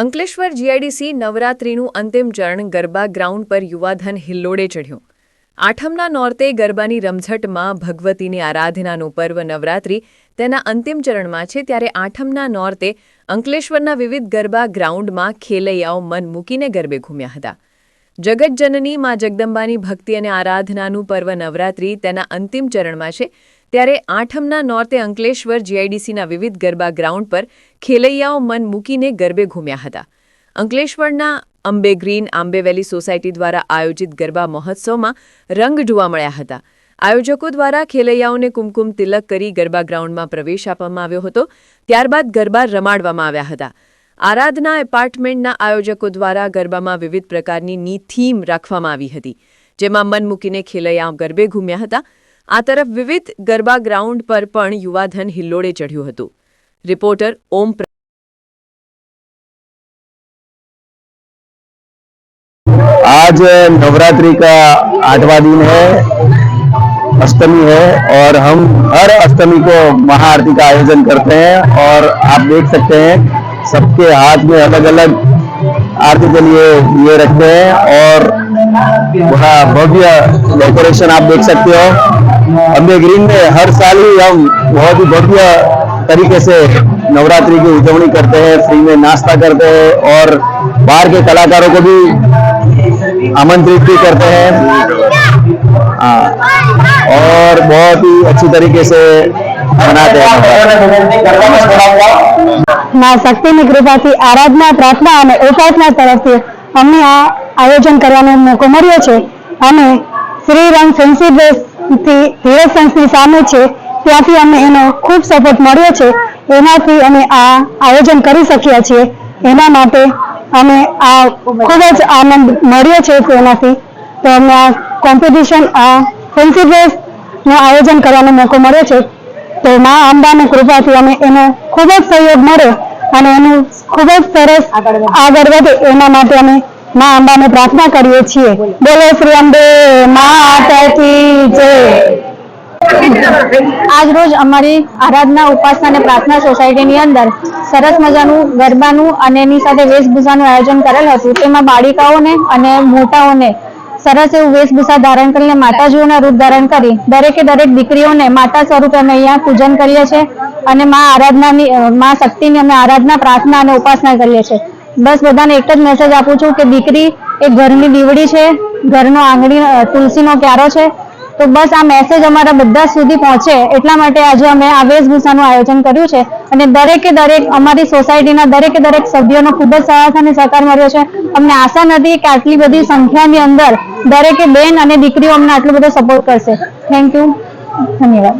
Ankleshwar GIDC નવરાત્રિનું અંતિમ ચરણ garba ground પર યુવાધન હિલ્લોડે ચઢ્યું. આઠમના નોરતે ગરબાની રમઝટમાં ભગવતીની આરાધનાનું પર્વ નવરાત્રિ તેના અંતિમ ચરણમાં છે ત્યારે આઠમના નોરતે અંકલેશ્વરના વિવિધ ગરબા ગ્રાઉન્ડમાં ખેલૈયાઓ મન મૂકીને ગરબે ઘૂમ્યા હતા. જગતજનની માં જગદંબાની ભક્તિ અને આરાધનાનું પર્વ નવરાત્રિ તેના અંતિમ ચરણમાં છે ત્યારે આઠમના નોર્તે અંકલેશ્વર જીઆઈડીસીના વિવિધ ગરબા ગ્રાઉન્ડ પર ખેલૈયાઓ મન મૂકીને ગરબે ઘૂમ્યા હતા. અંકલેશ્વરના અંબે ગ્રીન આંબેવેલી સોસાયટી દ્વારા આયોજિત ગરબા મહોત્સવમાં રંગ જોવા મળ્યા હતા. આયોજકો દ્વારા ખેલૈયાઓને કુમકુમ તિલક કરી ગરબા ગ્રાઉન્ડમાં પ્રવેશ આપવામાં આવ્યો હતો. ત્યારબાદ ગરબા રમાડવામાં આવ્યા હતા. આરાધના એપાર્ટમેન્ટના આયોજકો દ્વારા ગરબામાં વિવિધ પ્રકારની ની થીમ રાખવામાં આવી હતી, જેમાં મન મૂકીને ખેલૈયાઓ ગરબે ઘૂમ્યા હતા. આ તરફ વિવિધ ગરબા ગ્રાઉન્ડ પર પણ યુવાધન હિલ્લોડે ચઢ્યું હતું રિપોર્ટર ઓમ પ્ર- आज नवरात्रि का आठवां दिन है अष्टमी है और हम हर अष्टमी को महाआरती का आयोजन करते हैं और आप देख सकते हैं सबके हाथ में अलग अलग आरती के लिए ये रखते हैं और बड़ा भव्य डेकोरेशन आप देख सकते हो अम्बे ग्रीन में हर साल ही हम बहुत ही भव्य तरीके से नवरात्रि की उजवनी करते हैं फ्री में नाश्ता करते हैं और बाहर के कलाकारों को भी आमंत्रित भी करते हैं हाँ और बहुत ही अच्छी तरीके से मनाते हैं માં શક્તિની કૃપાથી આરાધના પ્રાર્થના અને ઉપાસના તરફથી અમને આ આયોજન કરવાનો મોકો મળ્યો છે અને શ્રી રામ ફેન્સી ડ્રેસથી સંસ્થની સામે છે, ત્યાંથી અમને એનો ખૂબ સપોર્ટ મળ્યો છે. એનાથી અમે આ આયોજન કરી શક્યા છીએ. એના માટે અમે આ ખૂબ જ આનંદ મળ્યો છે તેનાથી તો અમને આ કોમ્પિટિશન આ ફેન્સી ડ્રેસનું આયોજન કરવાનો મોકો મળ્યો છે. તો મા અંબાની કૃપાથી અમે એનો ખૂબ જ સહયોગ મળ્યો અને એનું ખૂબ જ સરસ આગળ વધે. એના માટે અમે મા અંબાને પ્રાર્થના કરીએ છીએ. બોલો શ્રી અંબે માતાજી જય. આજ રોજ અમારી આરાધના, ઉપાસના અને પ્રાર્થના સોસાયટીની અંદર સરસ મજાનું ગરબાનું અને એની સાથે વેશભૂષાનું આયોજન કરેલ હતું. તેમાં બાળિકાઓને અને મોટાઓને સરસ એવું વેશભૂષા ધારણ કરીને માતાજીઓના રૂપ ધારણ કરી દરેકે દરેક દીકરીઓને માતા સ્વરૂપે અમે અહીંયા પૂજન કરીએ છીએ અને મા આરાધનાની મા શક્તિની અમે આરાધના, પ્રાર્થના અને ઉપાસના કરીએ છીએ. બસ બધાને એક જ મેસેજ આપું છું કે દીકરી, એ ઘરની દીવડી છે, ઘરનો આંગળી તુલસીનો ક્યારો છે. તો બસ આ મેસેજ અમારા બધા સુધી પહોંચે. એટલા માટે આજે અમે આ વેશભૂષાનું આયોજન કર્યું છે. અને દરેકે દરેક અમારી સોસાયટીના દરેકે દરેક સભ્યોનો ખૂબ જ સાથ અને સહકાર મળ્યો છે. અમને આશા નથી કે આટલી બધી સંખ્યાની અંદર દરેકે બેન અને દીકરીઓ અમને આટલો બધો સપોર્ટ કરશે. થેન્ક યુ ધન્યવાદ.